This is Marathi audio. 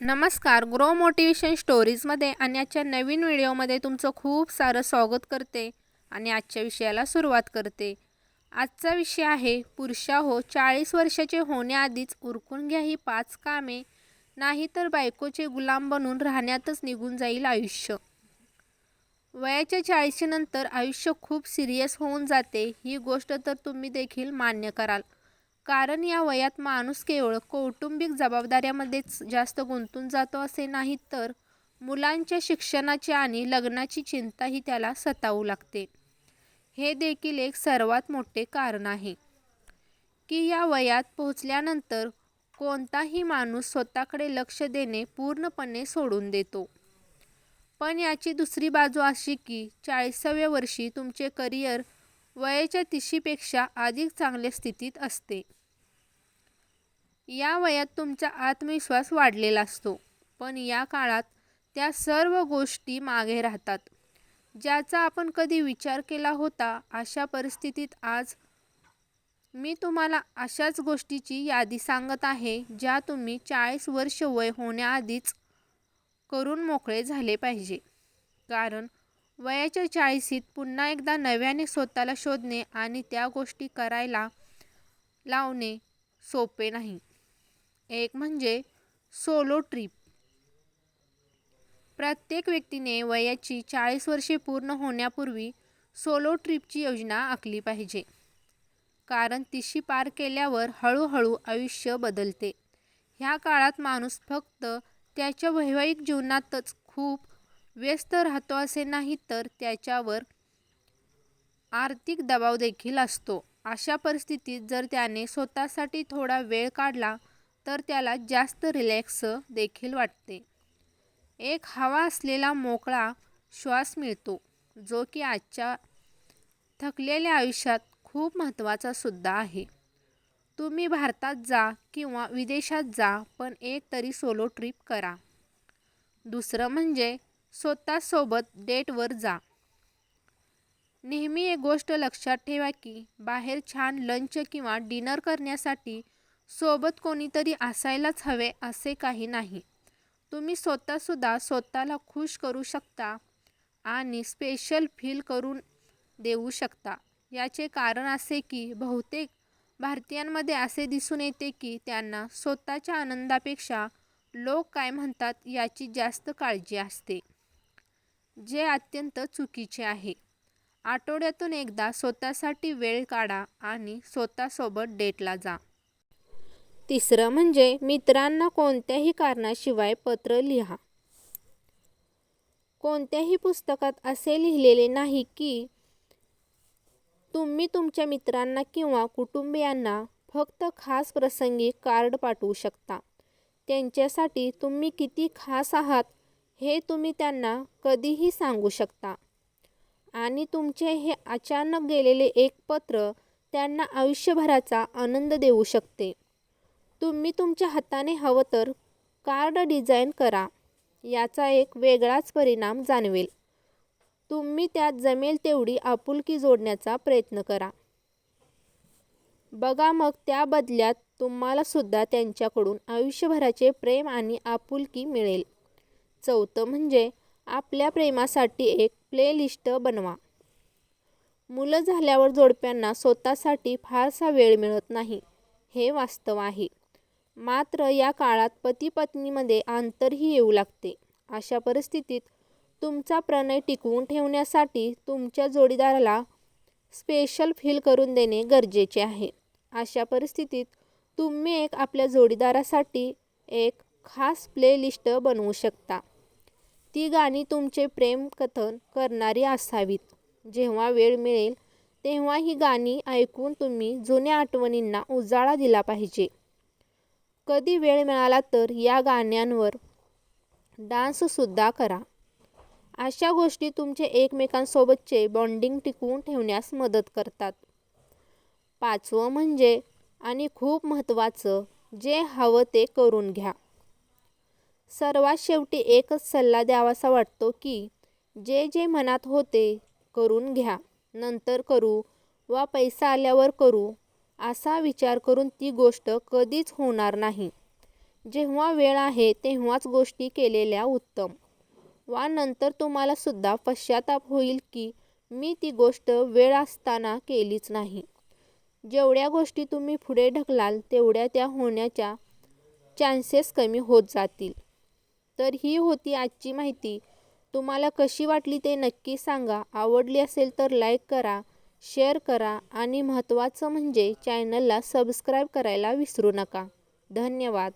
नमस्कार ग्रो मोटिवेशन स्टोरीजमध्ये आणि आजच्या नवीन व्हिडिओमध्ये तुमचं खूप सारं स्वागत करते आणि आजच्या विषयाला सुरुवात करते. आजचा विषय आहे पुरुषा हो चाळीस वर्षाचे होण्याआधीच उरकून घ्या ही पाच कामे नाही तर बायकोचे गुलाम बनून राहण्यातच निघून जाईल आयुष्य. वयाच्या चाळीशीनंतर आयुष्य खूप सिरियस होऊन जाते ही गोष्ट तर तुम्ही देखील मान्य कराल. कारण या वयात माणूस केवळ कौटुंबिक जबाबदाऱ्यामध्येच जास्त गुंतून जातो असे नाही तर मुलांच्या शिक्षणाची आणि लग्नाची चिंताही त्याला सतावू लागते. हे देखील एक सर्वात मोठे कारण आहे. की या वयात पोहोचल्यानंतर कोणताही माणूस स्वतःकडे लक्ष देणे पूर्णपणे सोडून देतो. पण याची दुसरी बाजू अशी की चाळीसाव्या वर्षी तुमचे करिअर वयाच्या तिशीपेक्षा अधिक चांगल्या स्थितीत असते. या वयात तुमचा आत्मविश्वास वाढलेला असतो. पण या काळात त्या सर्व गोष्टी मागे राहतात. ज्याचा आपण कधी विचार केला होता अशा परिस्थितीत आज मी तुम्हाला अशाच गोष्टीची यादी सांगत आहे ज्या तुम्ही चाळीस वर्ष वय होण्याआधीच करून मोकळे झाले पाहिजे. कारण वयाच्या चाळीसीत पुन्हा एकदा नव्याने स्वतःला शोधणे आणि त्या गोष्टी करायला लावणे सोपे नाही. एक म्हणजे सोलो ट्रिप. प्रत्येक व्यक्तीने वयाची चाळीस वर्षे पूर्ण होण्यापूर्वी सोलो ट्रिपची योजना आखली पाहिजे. कारण तिशी पार केल्यावर हळूहळू आयुष्य बदलते. ह्या काळात माणूस फक्त त्याच्या वैवाहिक जीवनातच खूप व्यस्त राहतो असे नाही तर त्याच्यावर आर्थिक दबाव देखील असतो. अशा परिस्थितीत जर त्याने स्वतःसाठी थोडा वेळ काढला तर त्याला जास्त रिलॅक्स देखील वाटते. एक हवा असलेला मोकळा श्वास मिळतो जो की आजच्या थकलेल्या आयुष्यात खूप महत्त्वाचा सुद्धा आहे. तुम्ही भारतात जा किंवा विदेशात जा पण एक तरी सोलो ट्रिप करा. दुसरं म्हणजे स्वतःसोबत डेटवर जा. नेहमी एक गोष्ट लक्षात ठेवा की बाहेर छान लंच किंवा डिनर करण्यासाठी सोबत कोणीतरी असायलाच हवे असे काही नाही. तुम्ही स्वतःसुद्धा स्वतःला खुश करू शकता आणि स्पेशल फील करून देऊ शकता. याचे कारण असे की बहुतेक भारतीयांमध्ये असे दिसून येते की त्यांना स्वतःच्या आनंदापेक्षा लोक काय म्हणतात याची जास्त काळजी असते जे अत्यंत चुकीचे आहे. आठवड्यातून एकदा स्वतःसाठी वेळ काढा आणि स्वतःसोबत डेटला जा. तिसरं म्हणजे मित्रांना कोणत्याही कारणाशिवाय पत्र लिहा. कोणत्याही पुस्तकात असे लिहिलेले नाही की तुम्ही तुमच्या मित्रांना किंवा कुटुंबियांना फक्त खास प्रसंगी कार्ड पाठवू शकता. त्यांच्यासाठी तुम्ही किती खास आहात हे तुम्ही त्यांना कधीही सांगू शकता. आणि तुमचे हे अचानक गेलेले एक पत्र त्यांना आयुष्यभराचा आनंद देऊ शकते. तुम्ही तुमच्या हाताने हवं तर कार्ड डिझाईन करा. याचा एक वेगळाच परिणाम जाणवेल. तुम्ही त्यात जमेल तेवढी आपुलकी जोडण्याचा प्रयत्न करा. बघा मग त्या बदल्यात तुम्हाला सुद्धा त्यांच्याकडून आयुष्यभराचे प्रेम आणि आपुलकी मिळेल. चौथं म्हणजे आपल्या प्रेमासाठी एक प्लेलिस्ट बनवा. मुलं झाल्यावर जोडप्यांना स्वतःसाठी फारसा वेळ मिळत नाही. हे वास्तव आहे. मात्र या काळात पती पत्नीमध्ये अंतरही येऊ लागते. अशा परिस्थितीत तुमचा प्रणय टिकवून ठेवण्यासाठी तुमच्या जोडीदाराला स्पेशल फील करून देणे गरजेचे आहे. अशा परिस्थितीत तुम्ही एक आपल्या जोडीदारासाठी एक खास प्लेलिस्ट बनवू शकता. ती गाणी तुमचे प्रेमकथन करणारी असावीत. जेव्हा वेळ मिळेल तेव्हा ही गाणी ऐकून तुम्ही जुन्या आठवणींना उजाळा दिला पाहिजे. कधी वेळ मिळाला तर या गाण्यांवर डान्ससुद्धा करा. अशा गोष्टी तुमचे एकमेकांसोबतचे बॉन्डिंग टिकवून ठेवण्यास मदत करतात. पाचवं म्हणजे आणि खूप महत्त्वाचं जे हवं ते करून घ्या. सर्वात शेवटी एकच सल्ला द्यावासा वाटतो की जे जे मनात होते करून घ्या. नंतर करू वा पैसा आल्यावर करू. असा विचार करून ती गोष्ट कधीच होणार नाही. जेव्हा वेळ आहे तेव्हाच गोष्टी केलेल्या उत्तम. वा नंतर तुम्हाला सुद्धा पश्चाताप होईल की मी ती गोष्ट वेळ असताना केलीच नाही. जेवढ्या गोष्टी तुम्ही पुढे ढकलाल तेवढ्या त्या होण्याच्या चान्सेस कमी होत जातील. तर ही होती आजची माहिती. तुम्हाला कशी वाटली ते नक्की सांगा. आवडली असेल तर लाईक करा. शेअर करा आणि महत्त्वाचं म्हणजे चॅनलला सबस्क्राईब करायला विसरू नका. धन्यवाद.